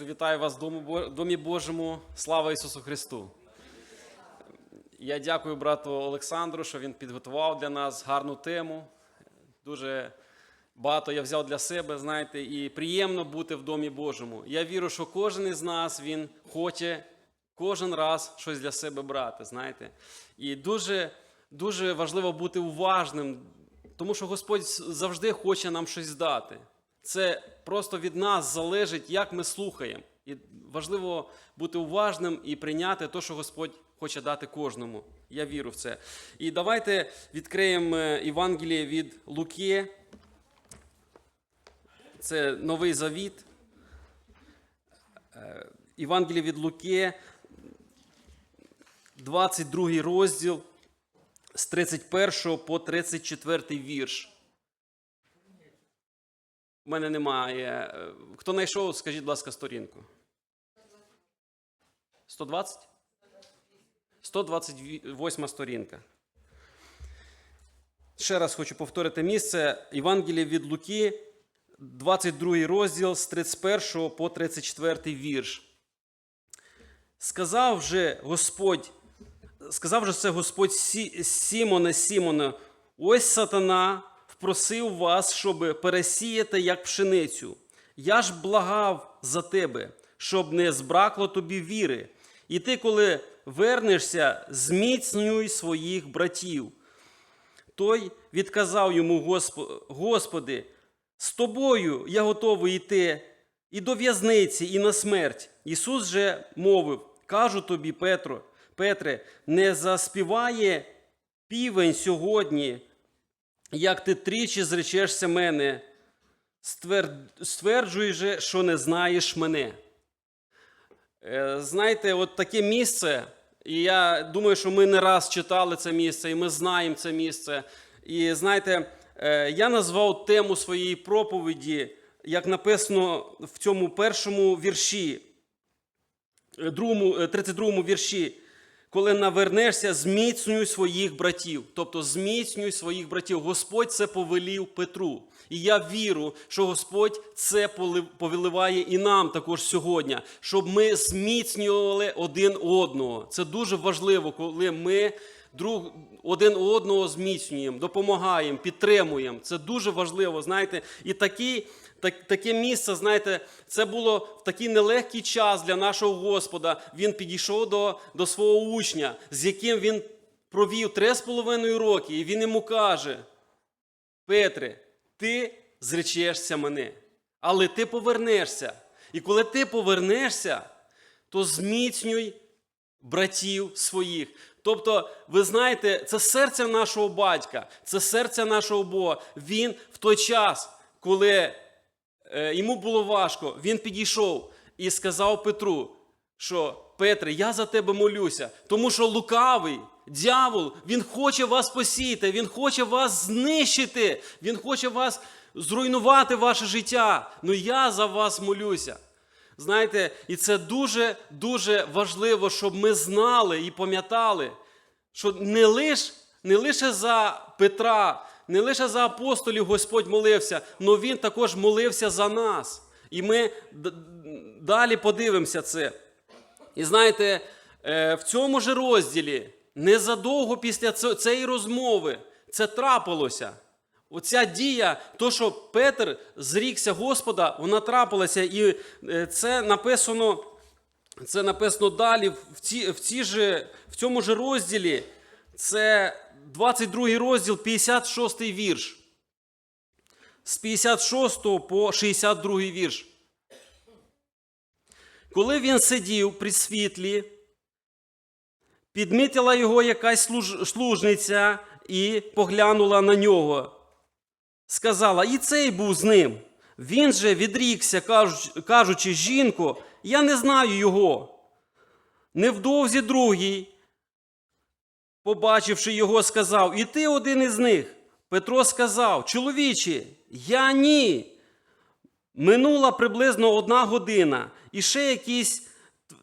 Вітаю вас в Домі Божому. Слава Ісусу Христу! Я дякую брату Олександру, що він підготував для нас гарну тему. Дуже багато я взяв для себе, знаєте, і приємно бути в Домі Божому. Я вірю, що кожен із нас він хоче кожен раз щось для себе брати, знаєте. І дуже, дуже важливо бути уважним, тому що Господь завжди хоче нам щось дати. Це просто від нас залежить, як ми слухаємо. І важливо бути уважним і прийняти те, що Господь хоче дати кожному. Я вірю в це. І давайте відкриємо е, Євангеліє від Луки. Це Новий Завіт. Е, Євангеліє від Луки, 22 розділ з 31 по 34 вірш. Мене немає. Е, Хто знайшов, скажіть, будь ласка, сторінку. 120? 128 сторінка. Ще раз хочу повторити місце. Євангеліє від Луки, 22 розділ з 31 по 34 вірш. Сказав же Господь, сказав же це Господь Сімоне, Сімоне, ось сатана впросив вас, щоб пересіяти як пшеницю. Я ж благав за тебе, щоб не збракло тобі віри. І ти, коли вернешся, зміцнюй своїх братів. Той відказав йому, Господи, з тобою я готовий йти і до в'язниці, і на смерть. Ісус же мовив: кажу тобі, Петро, Петре, не заспіває півень сьогодні, як ти тричі зречешся мене, стверджуй же, що не знаєш мене. Е, Знаєте, от таке місце, і я думаю, що ми не раз читали це місце, і ми знаємо це місце. І знаєте, е, я назвав тему своєї проповіді, як написано в цьому першому вірші, е, другому, е, 32 вірші. Коли навернешся, зміцнюй своїх братів. Тобто зміцнюй своїх братів. Господь це повелів Петру. І я вірю, що Господь це повеліває і нам також сьогодні, щоб ми зміцнювали один одного. Це дуже важливо, коли ми друг один одного зміцнюємо, допомагаємо, підтримуємо. Це дуже важливо, знаєте. І такі, так, таке місце, знаєте, це було в такий нелегкий час для нашого Господа. Він підійшов до, до свого учня, з яким він провів три з половиною роки, і він йому каже: Петре, ти зречешся мене, але ти повернешся. І коли ти повернешся, то зміцнюй братів своїх. Тобто, ви знаєте, це серце нашого батька, це серце нашого Бога. Він в той час, коли йому було важко, він підійшов і сказав Петру, що Петре, я за тебе молюся, тому що лукавий, дьявол, він хоче вас посіяти, він хоче вас знищити, він хоче вас зруйнувати ваше життя. Ну я за вас молюся. Знаєте, і це дуже дуже важливо, щоб ми знали і пам'ятали, що не лише не лише за Петра, не лише за апостолів Господь молився, але Він також молився за нас. І ми далі подивимося це. І знаєте, е, в цьому ж розділі, незадовго після цієї розмови, це трапилося. Оця дія, то, що Петр зрікся Господа, вона трапилася, і е, це написано, це написано далі, в, ці, в, ці же, в цьому ж розділі, це 22 розділ, 56 вірш. З 56 по 62 вірш. Коли він сидів при світлі, підмітила його якась служ- служниця і поглянула на нього. Сказала, і цей був з ним. Він же відрікся, кажучи, жінко, я не знаю його. Невдовзі другий, побачивши його, сказав, і ти один із них. Петро сказав, чоловіче, я ні. Минула приблизно одна година, і ще якийсь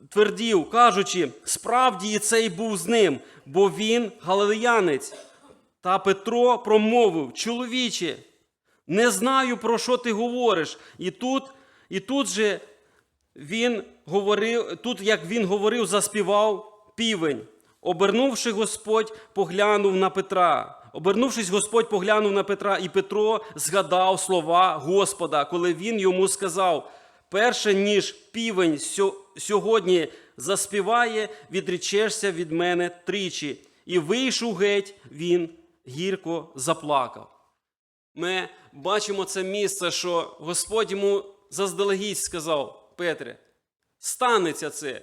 твердів, кажучи, справді і цей був з ним, бо він галилеянець. Та Петро промовив: чоловіче, не знаю, про що ти говориш. І тут, і тут же він говорив, тут, як він говорив, заспівав півень. Обернувши Господь, поглянув на Петра. Обернувшись, Господь поглянув на Петра, і Петро згадав слова Господа, коли він йому сказав: перше, ніж півень сьогодні заспіває, відречешся від мене тричі. І вийшов геть, він гірко заплакав. Ми бачимо це місце, що Господь йому заздалегідь сказав, Петре, станеться це,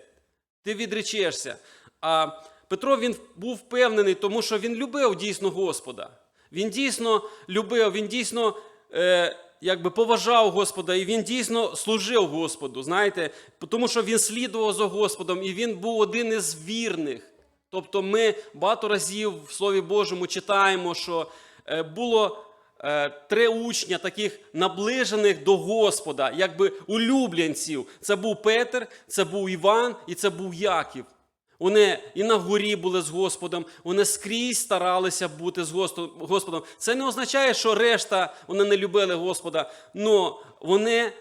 ти відречешся. А Петро він був впевнений, тому що він любив дійсно Господа. Він дійсно любив, він дійсно е, якби поважав Господа, і він дійсно служив Господу. Знаєте, тому що він слідував за Господом, і він був один із вірних. Тобто ми багато разів в Слові Божому читаємо, що е, було е, три учня таких наближених до Господа, якби улюбленців. Це був Петр, це був Іван і це був Яків. Вони і на горі були з Господом, вони скрізь старалися бути з Господом. Це не означає, що решта вони не любили Господа, але вони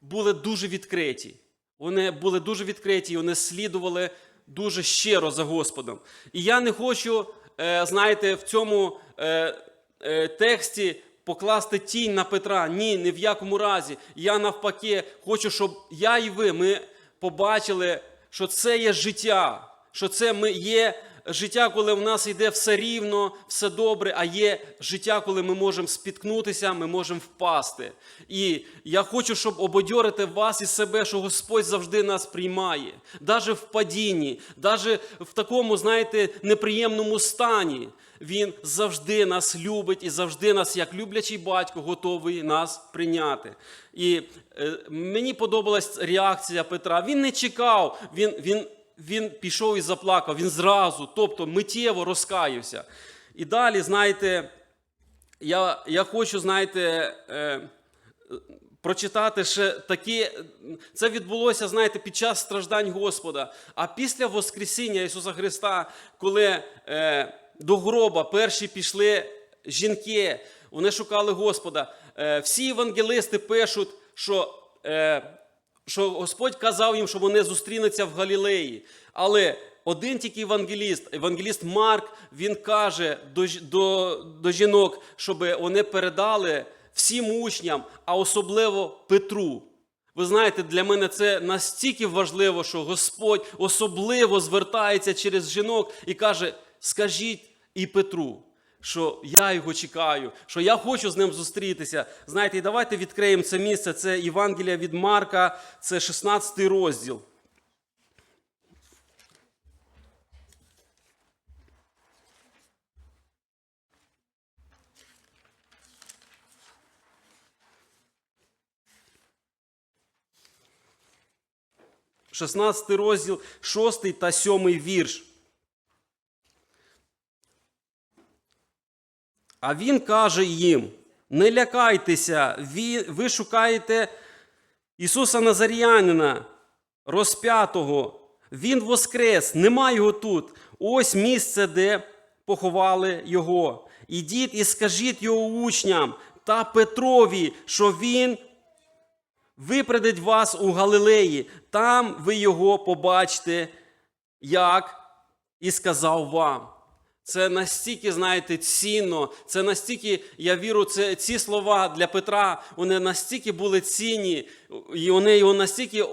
були дуже відкриті. Вони були дуже відкриті, вони слідували дуже щиро за Господом. І я не хочу, е, знаєте, в цьому е, е, тексті покласти тінь на Петра. Ні, ні в якому разі. Я навпаки хочу, щоб я і ви ми побачили, що це є життя, що це ми є життя, коли в нас йде все рівно, все добре, а є життя, коли ми можемо спіткнутися, ми можемо впасти. І я хочу, щоб ободьорити вас і себе, що Господь завжди нас приймає, навіть в падінні, навіть в такому, знаєте, неприємному стані. Він завжди нас любить і завжди нас, як люблячий батько, готовий нас прийняти. І е, мені подобалась реакція Петра. Він не чекав, він, він, він пішов і заплакав, він зразу, тобто миттєво розкаявся. І далі, знаєте, я, я хочу, знаєте, е, прочитати ще такі. Це відбулося, знаєте, під час страждань Господа. А після Воскресіння Ісуса Христа, коли е, до гроба перші пішли жінки, вони шукали Господа. Е, всі євангелисти пишуть, що, е, що Господь казав їм, що вони зустрінуться в Галілеї. Але один тільки євангеліст, євангеліст Марк, він каже до, до, до жінок, щоб вони передали всім учням, а особливо Петру. Ви знаєте, для мене це настільки важливо, що Господь особливо звертається через жінок і каже: скажіть і Петру, що я його чекаю, що я хочу з ним зустрітися. Знаєте, і давайте відкриємо це місце. Це Євангелія від Марка, це 16 розділ. – 16 розділ, 6 та 7 вірш. А він каже їм: не лякайтеся, ви, шукаєте Ісуса Назаріянина, розп'ятого. Він воскрес, нема його тут. Ось місце, де поховали його. Ідіть і скажіть його учням та Петрові, що він випередить вас у Галилеї, там ви його побачите, як і сказав вам. Це настільки, знаєте, цінно, це настільки, я вірю, це ці слова для Петра, вони настільки були цінні, і вони його настільки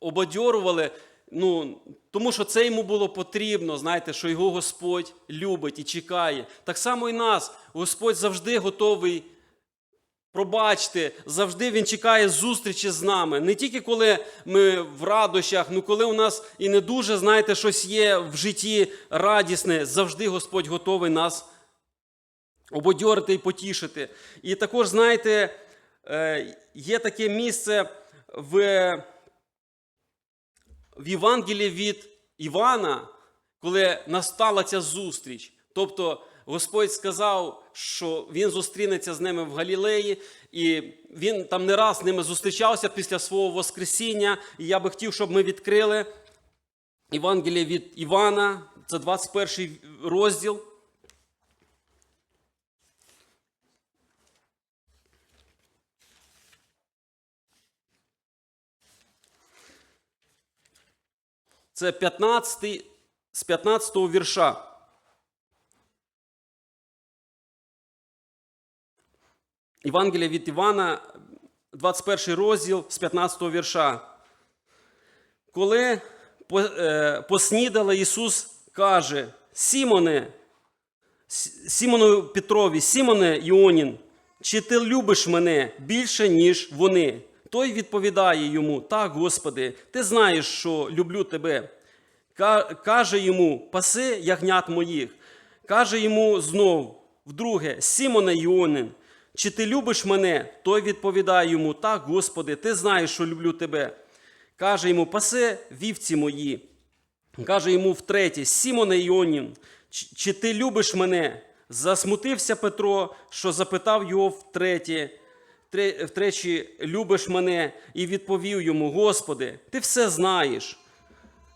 обадьорували, ну, тому що це йому було потрібно, знаєте, що його Господь любить і чекає. Так само і нас. Господь завжди готовий Пробачте, завжди він чекає зустрічі з нами. Не тільки коли ми в радощах, ну коли у нас і не дуже, знаєте, щось є в житті радісне, завжди Господь готовий нас ободьорити і потішити. І також, знаєте, е, є таке місце в, в Євангелії від Івана, коли настала ця зустріч. Тобто Господь сказав, що він зустрінеться з ними в Галілеї, і він там не раз з ними зустрічався після свого Воскресіння. І я би хотів, щоб ми відкрили Євангеліє від Івана, це 21 розділ. Це 15, з 15 вірша. Євангелія від Івана, 21 розділ з 15 вірша. Коли е, поснідали, Ісус каже: Сімоне, Сімону Петрові, Сімоне Іонін, чи ти любиш мене більше, ніж вони? Той відповідає йому: Так, Господи, ти знаєш, що люблю тебе. Каже йому: Паси ягнят моїх. Каже йому знов, вдруге, Сімоне Іонин, чи ти любиш мене? Той відповідає йому: Так, Господи, ти знаєш, що люблю тебе. Каже йому: Паси вівці мої. Каже йому втретє, Сімоне Іонін, чи, ти любиш мене? Засмутився Петро, що запитав його втретє, тре- любиш мене? І відповів йому: Господи, ти все знаєш.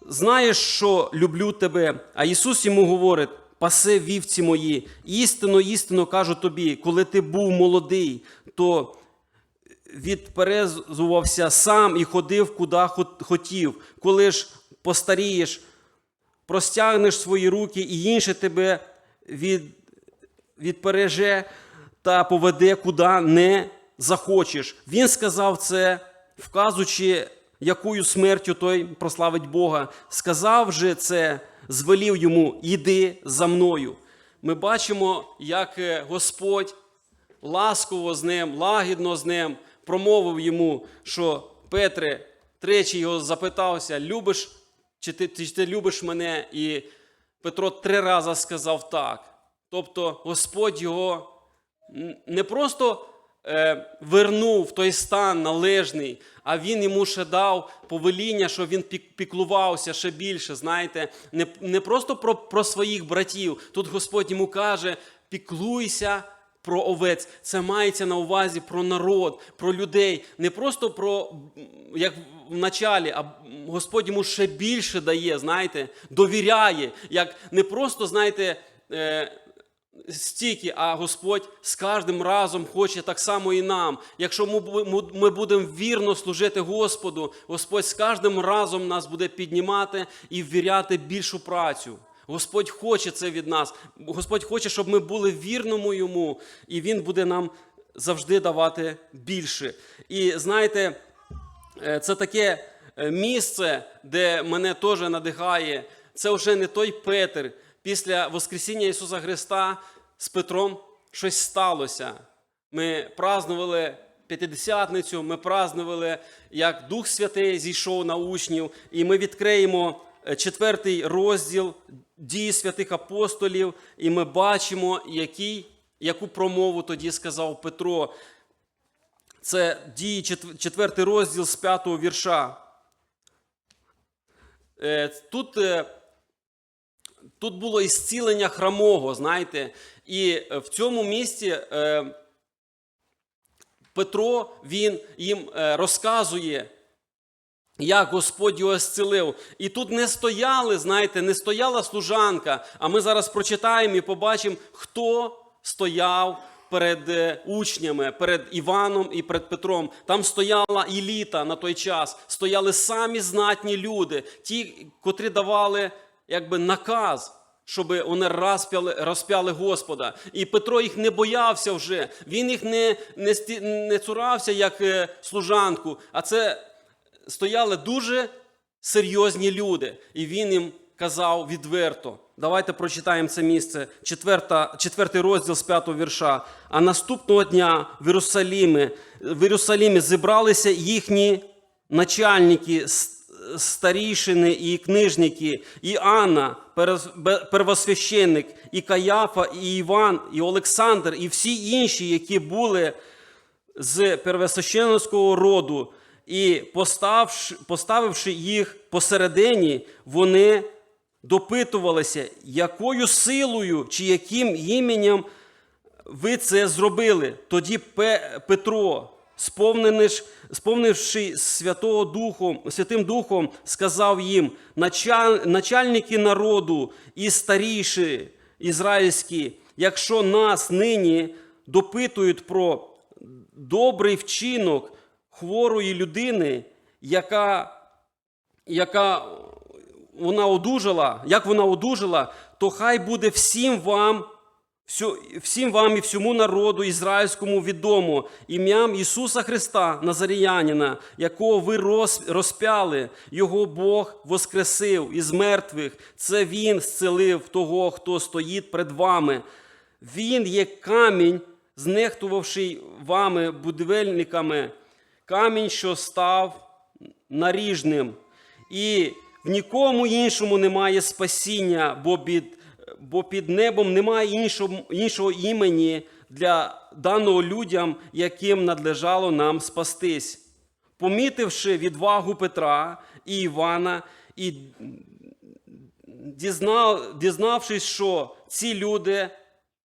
Знаєш, що люблю тебе. А Ісус йому говорить: паси вівці мої, істинно, істинно кажу тобі, коли ти був молодий, то відперезувався сам і ходив, куди хотів. Коли ж постарієш, простягнеш свої руки, і інше тебе від, відпереже та поведе, куди не захочеш. Він сказав це, вказуючи, якою смертю той прославить Бога. Сказав же це, звелів йому, іди за мною. Ми бачимо, як е, Господь ласково з ним, лагідно з ним промовив йому, що Петре тричі його запитався, любиш, чи ти, чи ти любиш мене? І Петро три рази сказав так. Тобто Господь його не просто вернув в той стан належний, а він йому ще дав повеління, що він піклувався ще більше. Знаєте, не, не просто про, про своїх братів. Тут Господь йому каже: піклуйся про овець. Це мається на увазі про народ, про людей, не просто про як в началі, а Господь йому ще більше дає, знаєте, довіряє, як не просто, знаєте. Стільки, а Господь з кожним разом хоче так само і нам. Якщо ми будемо вірно служити Господу, Господь з кожним разом нас буде піднімати і ввіряти більшу працю. Господь хоче це від нас. Господь хоче, щоб ми були вірному йому, і Він буде нам завжди давати більше. І знаєте, Е, Це таке е, місце, де мене теж надихає. Це вже не той Петр. Після Воскресіння Ісуса Христа з Петром щось сталося. Ми празднували П'ятидесятницю, ми празднували, як Дух Святий зійшов на учнів, і ми відкриємо е, четвертий розділ дії святих апостолів, і ми бачимо, який, яку промову тоді сказав Петро. Це дії четвертий розділ з п'ятого вірша. Е, Тут, е, тут було ісцілення храмого, знаєте, і е, в цьому місці е, Петро він їм е, розказує, як Господь його зцілив. І тут не стояли, знаєте, не стояла служанка. А ми зараз прочитаємо і побачимо, хто стояв перед е, учнями, перед Іваном і перед Петром. Там стояла еліта на той час, стояли самі знатні люди, ті, котрі давали якби наказ. Щоб вони розп'яли, розп'яли Господа. І Петро їх не боявся вже. Він їх не, не, не цурався як е, служанку, а це стояли дуже серйозні люди, і він їм казав відверто. Давайте прочитаємо це місце, четверта, четвертий розділ з п'ятого вірша. А наступного дня в Єрусалімі, в Єрусалімі зібралися їхні начальники, старішини і книжники, і Анна, первосвященник, і Каяфа, і Іван, і Олександр, і всі інші, які були з первосвященницького роду, і поставивши їх посередині, вони допитувалися, якою силою чи яким іменем ви це зробили. Тоді Петро, сповнивши Святого Духом, Святим Духом, сказав їм: начальники народу і старіші ізраїльські, якщо нас нині допитують про добрий вчинок хворої людини, яка, яка вона одужала, як вона одужала, то хай буде всім вам, всім вам і всьому народу ізраїльському відомо ім'ям Ісуса Христа, Назаріянина, якого ви роз- розпяли, його Бог воскресив із мертвих. Це Він зцелив того, хто стоїть перед вами. Він є камінь, знехтувавший вами будівельниками, камінь, що став наріжним. І в нікому іншому немає спасіння, бо під, бо під небом немає іншого, іншого імені для даного людям, яким надлежало нам спастись. Помітивши відвагу Петра і Івана, і дізнав, дізнавшись, що ці люди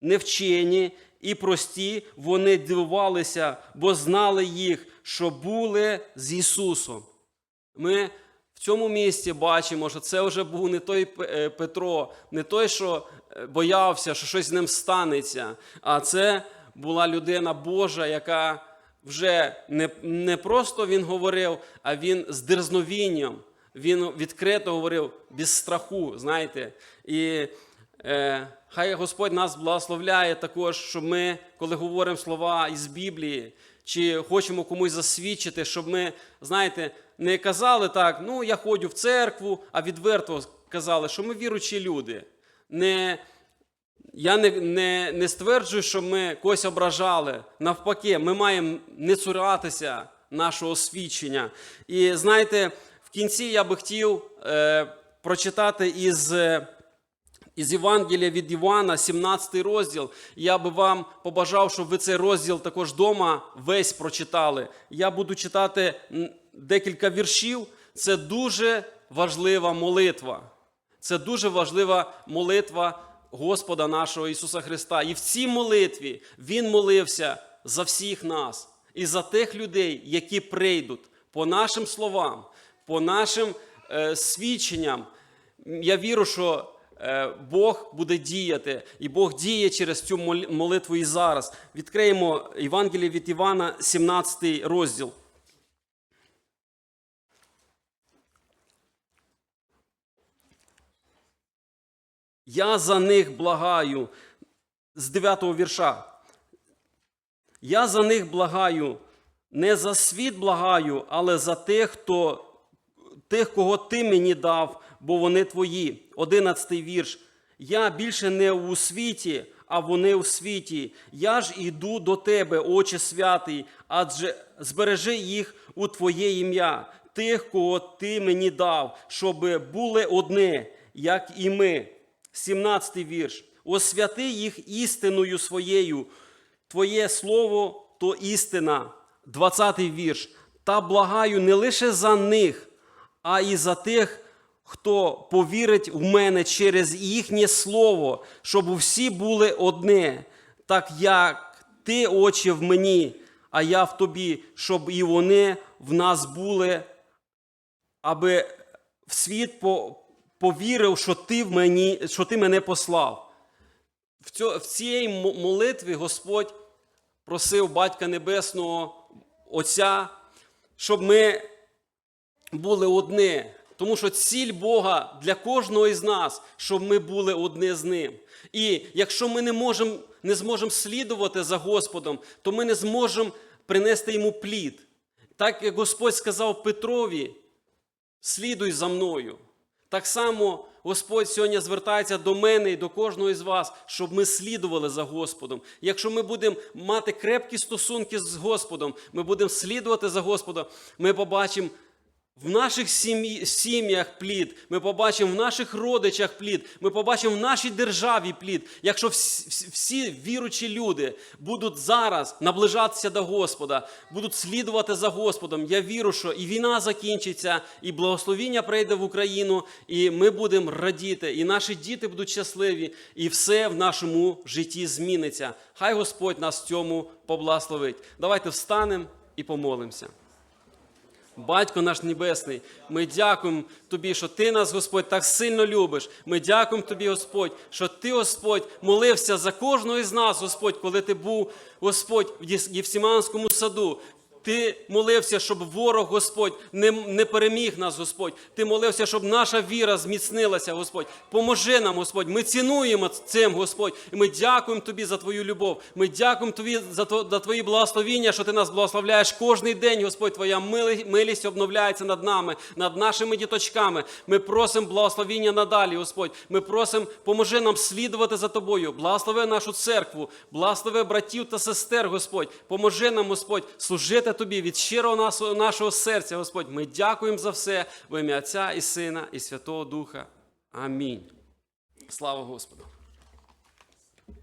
невчені і прості, вони дивувалися, бо знали їх, що були з Ісусом. Ми цьому місці бачимо, що це вже був не той е, Петро, не той, що е, боявся, що щось з ним станеться, а це була людина Божа, яка вже не, не просто він говорив, а він з дерзновінням. Він відкрито говорив без страху, знаєте. І е, хай Господь нас благословляє також, щоб ми, коли говоримо слова із Біблії, чи хочемо комусь засвідчити, щоб ми, знаєте, не казали так, ну я ходжу в церкву, а відверто казали, що ми віруючі люди. Не, я не, не, не стверджую, що ми когось ображали. Навпаки, ми маємо не цуратися нашого свідчення. І знаєте, в кінці я би хотів е, прочитати із. е, із Євангелія від Івана, 17 розділ. Я би вам побажав, щоб ви цей розділ також вдома весь прочитали. Я буду читати декілька віршів. Це дуже важлива молитва. Це дуже важлива молитва Господа нашого Ісуса Христа. І в цій молитві Він молився за всіх нас і за тих людей, які прийдуть по нашим словам, по нашим е, свідченням. Я вірю, що е, Бог буде діяти, і Бог діє через цю молитву і зараз. Відкриємо Євангеліє від Івана, 17 розділ. Я за них благаю з 9 вірша. Я за них благаю, не за світ благаю, але за тих, хто тих, кого ти мені дав, бо вони твої. Одинадцятий вірш. Я більше не у світі, а вони у світі. Я ж іду до тебе, Отче святий, адже збережи їх у Твоє ім'я, тих, кого ти мені дав, щоб були одне, як і ми. 17 вірш. Освяти їх істиною своєю. Твоє слово то істина. 20 вірш. Та благаю не лише за них, а і за тих, хто повірить в мене через їхнє слово, щоб всі були одне, так як ти, Отче, в мені, а я в тобі, щоб і вони в нас були, аби в світ повірив, що ти, в мені, що ти мене послав. В, цьо, в цій молитві Господь просив Батька Небесного, Отця, щоб ми були одне. Тому що ціль Бога для кожного із нас, щоб ми були одне з Ним. І якщо ми не, можемо, не зможемо слідувати за Господом, то ми не зможемо принести йому плід. Так як Господь сказав Петрові, слідуй за мною. Так само Господь сьогодні звертається до мене і до кожного із вас, щоб ми слідували за Господом. Якщо ми будемо мати крепкі стосунки з Господом, ми будемо слідувати за Господом, ми побачимо в наших сім'ях плід, ми побачимо в наших родичах плід, ми побачимо в нашій державі плід. Якщо всі, віручі люди будуть зараз наближатися до Господа, будуть слідувати за Господом, я вірю, що і війна закінчиться, і благословіння прийде в Україну, і ми будемо радіти, і наші діти будуть щасливі, і все в нашому житті зміниться. Хай Господь нас цьому поблагословить. Давайте встанемо і помолимося. Батько наш Небесний, ми дякуємо Тобі, що Ти нас, Господь, так сильно любиш. Ми дякуємо Тобі, Господь, що Ти, Господь, молився за кожного із нас, Господь, коли Ти був, Господь, в Євсіманському саду. Ти молився, щоб ворог, Господь, не, не переміг нас, Господь. Ти молився, щоб наша віра зміцнилася, Господь. Поможи нам, Господь. Ми цінуємо цим, Господь. І ми дякуємо Тобі за Твою любов. Ми дякуємо Тобі за, за Твої благословіння, що Ти нас благословляєш кожний день, Господь. Твоя милість обновляється над нами, над нашими діточками. Ми просимо благословіння надалі, Господь. Ми просимо, поможи нам слідувати за Тобою. Благослови нашу церкву, благослови братів та сестер, Господь. Поможи нам, Господь, служити Тобі від щирого нашого серця, Господь. Ми дякуємо за все в ім'я Отця і Сина і Святого Духа. Амінь. Слава Господу.